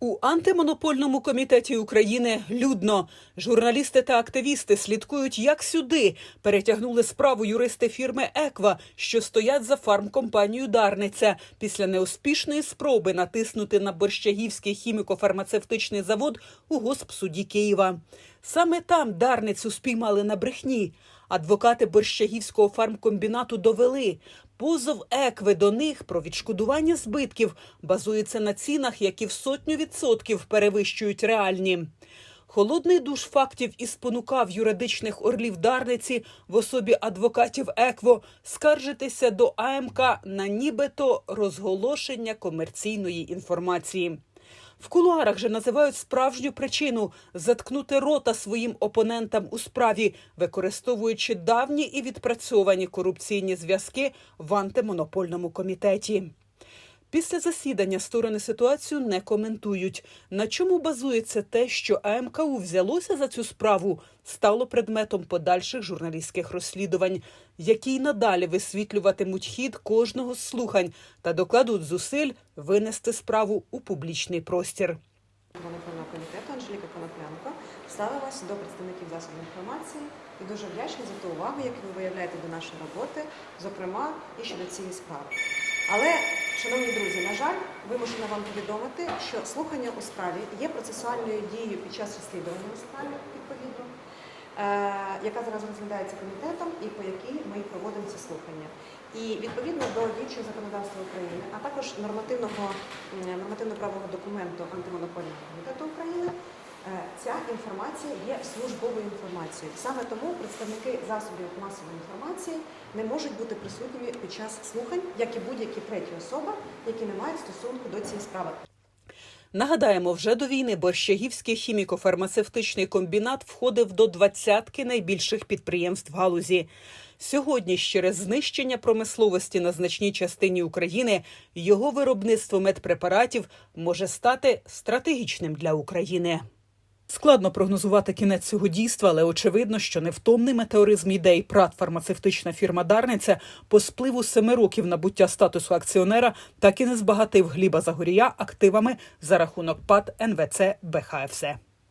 У антимонопольному комітеті України людно журналісти та активісти слідкують, як сюди перетягнули справу юристи фірми Еква, що стоять за фармкомпанією Дарниця після неуспішної спроби натиснути на борщагівський хіміко-фармацевтичний завод у госпсуді Києва. Саме там Дарницю спіймали на брехні. Адвокати борщагівського фармкомбінату довели. Позов Екви до них про відшкодування збитків базується на цінах, які в сотню відсотків перевищують реальні. Холодний душ фактів і спонукав юридичних орлів Дарниці в особі адвокатів Екво скаржитися до АМК на нібито розголошення комерційної інформації. В кулуарах же називають справжню причину заткнути рота своїм опонентам у справі, використовуючи давні і відпрацьовані корупційні зв'язки в антимонопольному комітеті. Після засідання сторони ситуацію не коментують. На чому базується те, що АМКУ взялося за цю справу, стало предметом подальших журналістських розслідувань, які й надалі висвітлюватимуть хід кожного з слухань та докладуть зусиль винести справу у публічний простір. Монопольного комітету Анжеліка Коноплянко ставилась до представників засобів інформації і дуже вдячна за ту увагу, яку ви виявляєте до нашої роботи, зокрема і щодо цієї справи. Але, шановні друзі, на жаль, вимушена вам повідомити, що слухання у справі є процесуальною дією під час розслідування у справі відповідно, е, яка зараз розглядається комітетом і по якій ми проводимо ці слухання. І відповідно до діючого законодавства України, а також нормативного нормативно-правового документу антимонопольного комітету України, ця інформація є службовою інформацією. Саме тому представники засобів масової інформації не можуть бути присутніми під час слухань, як і будь-які треті особи, які не мають стосунку до цієї справи. Нагадаємо, вже до війни Борщагівський хіміко-фармацевтичний комбінат входив до двадцятки найбільших підприємств галузі. Сьогодні через знищення промисловості на значній частині України його виробництво медпрепаратів може стати стратегічним для України. Складно прогнозувати кінець цього дійства, але очевидно, що невтомний метеоризм ідей ПРАТ фармацевтична фірма Дарниця по спливу семи років набуття статусу акціонера так і не збагатив Гліба Загорія активами за рахунок ПАД НВЦ БХФС.